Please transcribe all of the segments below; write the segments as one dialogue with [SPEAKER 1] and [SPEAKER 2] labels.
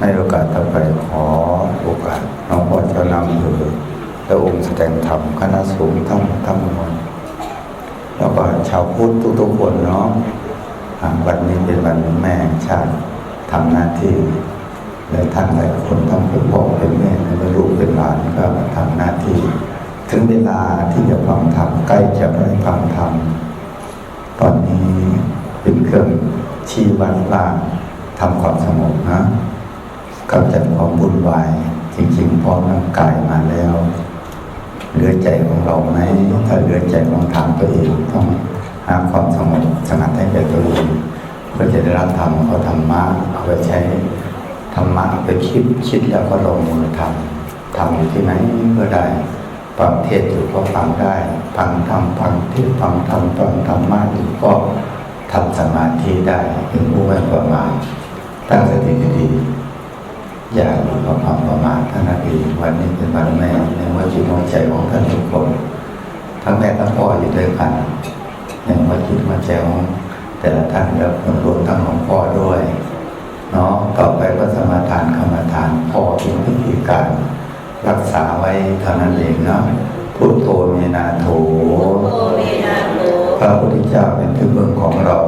[SPEAKER 1] ในโอกาสต่อไปขอโอกาสน้องพ่อเจ้านำเรือและองค์แสดงธรรมคณะสูงทั้งทั้งมวลแล้วก็ชาวพุทธทุกๆคนเนาะวันนี้เป็นวันแม่ชาติทำหน้าที่และท่านหลายคนทั้งเป็นพ่อเป็นแม่เป็นลูกเป็นหลานก็มาทำหน้าที่ ถึงเวลาที่จะฟังธรรมใกล้จะได้ฟังธรรมตอนนี้เป็นเครื่องชี้วัดว่าทำความสงบนะ กำจัดความวุ่นวายจริงๆพร้อมร่างกายมาแล้ว เหลือใจของเราไหมถ้าเหลือใจลองถามตัวเองต้องหาความสงบสงัดให้แก่ตัวเองเพื่อจะได้รับธรรมเอาธรรมะเอาไปใช้ธรรมะไปคิดคิดแล้วก็ลงมือทำทำอยู่ที่ไหนก็ได้ฟังเทศอยู่ก็ฟังได้ฟังธรรมฟังเทศฟังธรรมฟังธรรมะอยู่ก็ทำสมาธิได้เป็นผู้ไม่ประมาทตั้งสติดี อย่าอยู่กับความประมาทท่านนักดีวันนี้เป็นวันแม่ในหัวจิตหัวใจของท่านทุกคน ทั้งแม่ทั้งพ่ออยู่ด้วยกันในหัวจิตหัวใจของแต่ละท่านแล้วรวมทั้งของพ่อด้วยเนาะต่อไปก็สมาทานกรรมฐานพ่อเป็นวิธีการรักษาไว้เท่านั้นเองเนาะพุทโธเมนาโถ
[SPEAKER 2] โอเมนาโต
[SPEAKER 1] พระพุทธเจ้าเป็นที่พึ่งของเรา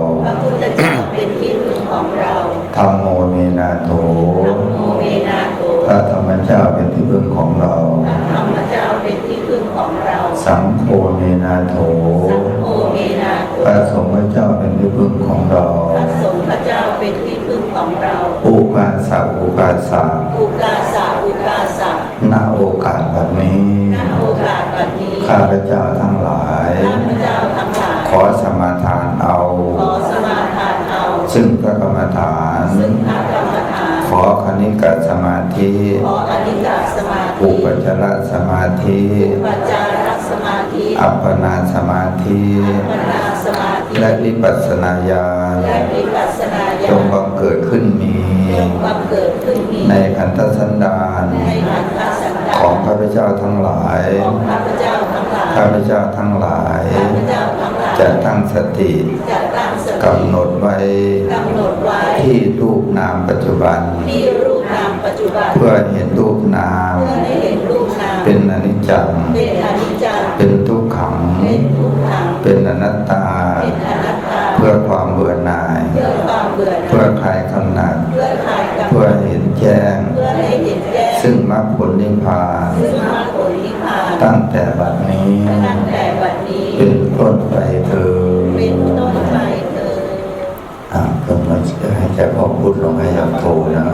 [SPEAKER 2] ระธร
[SPEAKER 1] รมเจ้าเป็นที่พึ่งของเรา
[SPEAKER 2] พระธรรมเจ้าเป็นที่พึ่งของเรา
[SPEAKER 1] สังโฆเมนาโถ
[SPEAKER 2] สังโฆเมนาโต
[SPEAKER 1] พระสงฆ์เจ้าเป็นที่พึ่งของเรา
[SPEAKER 2] พระสงฆ์เจ้าเป็นที่พึ่งของเรา
[SPEAKER 1] อุปาสาอุปาสา
[SPEAKER 2] อุกาสะอุกาสะ
[SPEAKER 1] ณโอกาสแบบนี้
[SPEAKER 2] ณโอกาสบัดนี้
[SPEAKER 1] ข้าพเจ้าทั้งหลาย
[SPEAKER 2] ข้าพเจ้าทั้งหลาย
[SPEAKER 1] ขอสมาทานเอา
[SPEAKER 2] ขอสมาทานเอา
[SPEAKER 1] ซึ่งพระกรรมฐาน
[SPEAKER 2] ซึ่งพระกรรมฐาน
[SPEAKER 1] ข อคณิกาสมาธิ
[SPEAKER 2] ขออนิกาสมาธิ
[SPEAKER 1] อุปจารสมาธิ
[SPEAKER 2] ปัจจารัสมาธิ
[SPEAKER 1] อัปปนาสมาธิ
[SPEAKER 2] ปัญญาสมาธิ
[SPEAKER 1] และวิปัสสนาญาณ
[SPEAKER 2] และวิปัสสนา
[SPEAKER 1] จ
[SPEAKER 2] ญางณ
[SPEAKER 1] บังเกิดขึ้นมี
[SPEAKER 2] จงบังเกิดขึ้นมี
[SPEAKER 1] ในขันธสันดาน
[SPEAKER 2] ในขันธสันดา
[SPEAKER 1] ของ
[SPEAKER 2] น
[SPEAKER 1] ข้าพเจ้าทั้งหลาย
[SPEAKER 2] ของข้าพเจ้าทั้งหลาย
[SPEAKER 1] ข้าพเจ้าทั้งหลาย
[SPEAKER 2] ข้าพเจ้าทั้งหลาย
[SPEAKER 1] จะตั้งสติ
[SPEAKER 2] จะตั้งสติ
[SPEAKER 1] กำหนดไว้
[SPEAKER 2] กำหนดไว้
[SPEAKER 1] ที่รูปนามปัจจุบัน
[SPEAKER 2] ที่รูปนามปัจจุบัน
[SPEAKER 1] เพื่อเห็นรูปนาม
[SPEAKER 2] เพื่อให้เห็นรูปนาม
[SPEAKER 1] เป็นอนิจจัง
[SPEAKER 2] เป็นอนิจจัง
[SPEAKER 1] เป็นทุกขัง
[SPEAKER 2] เป็นทุกขัง
[SPEAKER 1] เป็นอนัตตา
[SPEAKER 2] เป็นอนัตตา
[SPEAKER 1] เพื่อความเบื่อหน่าย
[SPEAKER 2] เพื่อความเบื่อห
[SPEAKER 1] เพื่อ
[SPEAKER 2] น่าย
[SPEAKER 1] คลายกำหนัด
[SPEAKER 2] เพื่อคลายกำหนัด
[SPEAKER 1] เพื่อเห็นแจ้ง
[SPEAKER 2] เพื่อให้เห็นแจ้ง
[SPEAKER 1] ซึ่งมรรคผลนิพพาน
[SPEAKER 2] ซึ่งมรรคผลนิพพาน
[SPEAKER 1] ตั้งแต่บัดนี้
[SPEAKER 2] ตั้งแต่บัดนี้
[SPEAKER 1] เป็นต้นไป
[SPEAKER 2] แต่
[SPEAKER 1] พอพุทธลงให้ยามโทนะ